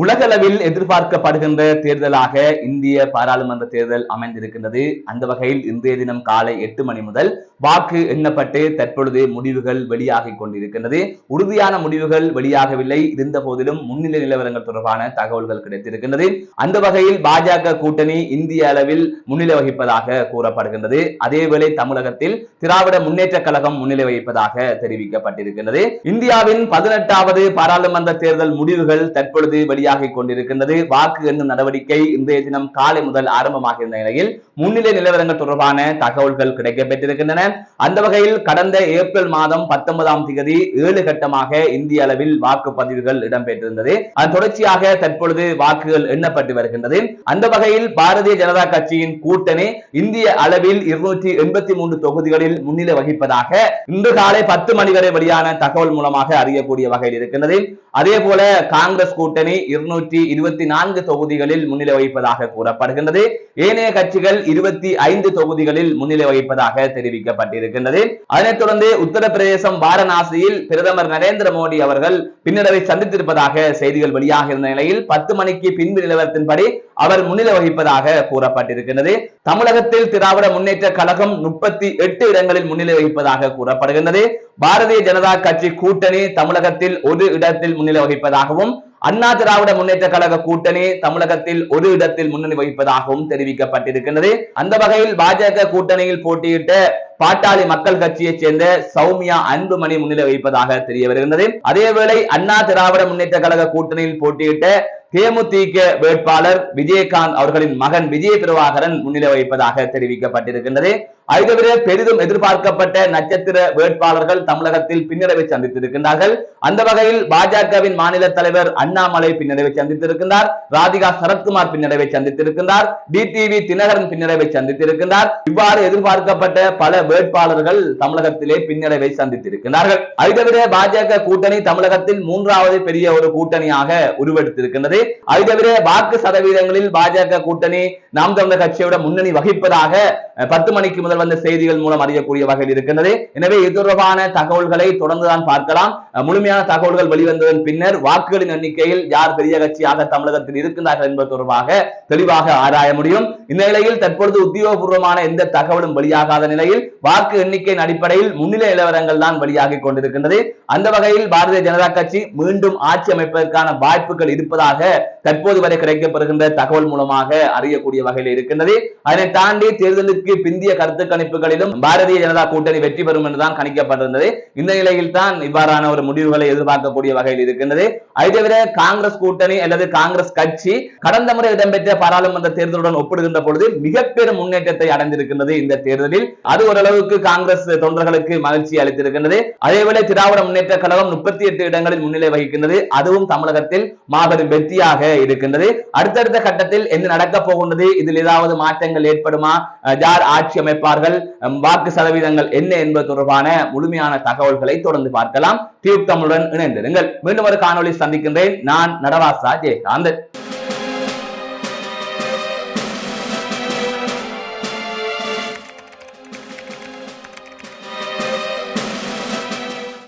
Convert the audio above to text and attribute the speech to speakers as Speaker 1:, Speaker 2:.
Speaker 1: உலகளவில் எதிர்பார்க்கப்படுகின்ற தேர்தலாக இந்திய பாராளுமன்ற தேர்தல் அமைந்திருக்கின்றது. அந்த வகையில் இன்றைய தினம் காலை எட்டு மணி முதல் வாக்கு எண்ணப்பட்டு தற்பொழுது முடிவுகள் வெளியாகிக் கொண்டிருக்கின்றது. உறுதியான முடிவுகள் வெளியாகவில்லை. இருந்த போதிலும் முன்னிலை நிலவரங்கள் தொடர்பான தகவல்கள் கிடைத்திருக்கின்றது. அந்த வகையில் பாஜக கூட்டணி இந்திய அளவில் முன்னிலை வகிப்பதாக கூறப்படுகின்றது. அதேவேளை தமிழகத்தில் திராவிட முன்னேற்ற கழகம் முன்னிலை வகிப்பதாக தெரிவிக்கப்பட்டிருக்கின்றது. இந்தியாவின் பதினெட்டாவது பாராளுமன்ற தேர்தல் முடிவுகள் தற்பொழுது வெளியாகி கொண்டிருக்கின்றது. வாக்கு எண்ணும் நடவடிக்கை இன்றைய தினம் காலை முதல் ஆரம்பமாக இருந்த நிலையில் முன்னிலை நிலவரங்கள் தொடர்பான தகவல்கள் கிடைக்கப்பெற்றிருக்கின்றன. அந்த வகையில் கடந்த ஏப்ரல் மாதம் பத்தொன்பதாம் தேதி ஏழு கட்டமாக இந்திய அளவில் வாக்குப்பதிவுகள் இடம்பெற்றிருந்தது. அதன் தொடர்ச்சியாக தற்பொழுது வாக்குகள் எண்ணப்பட்டு வருகின்றது. அந்த வகையில் பாரதிய ஜனதா கட்சியின் கூட்டணி இந்திய அளவில் இருநூற்றி எண்பத்தி மூன்று தொகுதிகளில் முன்னிலை வகிப்பதாக இன்று காலை பத்து மணி வரை வெளியான தகவல் மூலமாக அறியக்கூடிய வகையில் இருக்கின்றது. அதே போல காங்கிரஸ் கூட்டணி இருநூற்றி இருபத்தி நான்கு தொகுதிகளில் முன்னிலை வகிப்பதாக கூறப்படுகின்றது. ஏனைய கட்சிகள் இருபத்தி ஐந்து தொகுதிகளில் முன்னிலை வகிப்பதாக தெரிவிக்கப்பட்டிருக்கின்றது. அதனைத் தொடர்ந்து உத்தரப்பிரதேசம் வாரணாசியில் பிரதமர் நரேந்திர மோடி அவர்கள் பின்னடைவை சந்தித்திருப்பதாக செய்திகள் வெளியாக இருந்த நிலையில் பத்து மணிக்கு பின்பு நிலவரத்தின்படி அவர் முன்னிலை வகிப்பதாக கூறப்பட்டிருக்கின்றது. தமிழகத்தில் திராவிட முன்னேற்ற கழகம் முப்பத்தி எட்டு இடங்களில் முன்னிலை வகிப்பதாக கூறப்படுகின்றது. பாரதிய ஜனதா கட்சி கூட்டணி தமிழகத்தில் ஒரு இடத்தில் முன்னிலை வகிப்பதாகவும் அண்ணா திராவிட முன்னேற்ற கழக கூட்டணி தமிழகத்தில் ஒரு இடத்தில் முன்னணி வகிப்பதாகவும் தெரிவிக்கப்பட்டிருக்கின்றது. அந்த வகையில் பாஜக கூட்டணியில் போட்டியிட்ட பாட்டாளி மக்கள் கட்சியைச் சேர்ந்த சௌமியா அன்புமணி முன்னிலை வகிப்பதாக தெரிய வருகின்றது. அதேவேளை அண்ணா திராவிட முன்னேற்ற கழக கூட்டணியில் போட்டியிட்ட தேமுதிக வேட்பாளர் விஜயகாந்த் அவர்களின் மகன் விஜய பிரபாகரன் முன்னிலை வகிப்பதாக தெரிவிக்கப்பட்டிருக்கின்றது. அது தவிர பெரிதும் எதிர்பார்க்கப்பட்ட நட்சத்திர வேட்பாளர்கள் தமிழகத்தில் பின்னடைவை சந்தித்திருக்கின்றார்கள். அந்த வகையில் பாஜகவின் மாநில தலைவர் அண்ணாமலை பின்னடைவை சந்தித்திருக்கின்றார். ராதிகா சரத்குமார் பின்னடைவை சந்தித்திருக்கின்றார். டிடிவி தினகரன் பின்னடைவை சந்தித்திருக்கின்றார். இவ்வாறு எதிர்பார்க்கப்பட்ட பல வேட்பாளர்கள் தமிழகத்திலே பின்னடைவை சந்தித்திருக்கிறார்கள் அது தவிர பாஜக கூட்டணி தமிழகத்தில் மூன்றாவது பெரிய ஒரு கூட்டணியாக உருவெடுத்திருக்கின்றது. அது தவிர வாக்கு சதவீதங்களில் பாஜக கூட்டணி நாம் தமிழர் கட்சியோட முன்னணி வகிப்பதாக பத்து மணிக்கு முதல் வந்த செய்திகள் மூலம் அறியக்கூடிய வகையில் இருக்கின்றது. எனவே இது தொடர்பான தகவல்களை தொடர்ந்துதான் பார்க்கலாம். முழுமையான தகவல்கள் வெளிவந்ததன் பின்னர் வாக்குகளின் எண்ணிக்கையில் யார் பெரிய கட்சியாக தமிழகத்தில் இருக்கின்றார்கள் என்பது தொடர்பாக தெளிவாக ஆராய முடியும். இந்த நிலையில் தற்பொழுது உத்தியோகபூர்வமான எந்த தகவலும் வெளியாகாத நிலையில் வாக்கு எண்ணிக்கையின் அடிப்படையில் முன்னிலை நிலவரங்கள் தான் வெளியாகி கொண்டிருக்கின்றது. அந்த வகையில் பாரதிய ஜனதா கட்சி மீண்டும் ஆட்சி அமைப்பதற்கான வாய்ப்புகள் இருப்பதாக தற்போது வரை கிடைக்கப்படுகின்ற தகவல் மூலமாக அறியக்கூடிய வகையில் இருக்கின்றது. அதனை தாண்டி தேர்தலுக்கு பிந்திய கருத்து கணிப்புகளிலும் பாரதிய ஜனதா கூட்டணி வெற்றி பெறும் என்றுதான் கணிக்கப்பட்டிருந்தது. இந்த நிலையில் தான் இவ்வாறான ஒரு முடிவுகளை எதிர்பார்க்கக்கூடிய வகையில் இருக்கின்றது. அதை தவிர காங்கிரஸ் கூட்டணி அல்லது காங்கிரஸ் கட்சி கடந்த முறை இடம்பெற்ற பாராளுமன்ற தேர்தலுடன் ஒப்பிடுகின்ற பொழுது மிக பெரும் முன்னேற்றத்தை அடைந்திருக்கின்றது இந்த தேர்தலில். அது ஓரளவுக்கு காங்கிரஸ் தொண்டர்களுக்கு மகிழ்ச்சி அளித்திருக்கின்றது. அதேவேளை திராவிட முன்னேற்ற கழகம் முப்பத்தி எட்டு இடங்களில் முன்னிலை வகிக்கின்றது. அதுவும் தமிழகத்தில் மாபெரும் வெற்றியாக இருக்கின்றது. அடுத்தடுத்த கட்டத்தில் என்ன நடக்க போகின்றது? இதில் ஏதாவது மாற்றங்கள் ஏற்படுமா? யார் ஆட்சி அமைப்பார்கள்? வாக்கு சதவீதங்கள் என்ன என்பது தொடர்பான முழுமையான தகவல்களை தொடர்ந்து பார்க்கலாம். டியூப் தமிழுடன் இணைந்திருங்கள். மீண்டும் ஒரு காணொலி சந்திக்கின்றேன். நான் நடவாசா ஜெயகாந்தன்.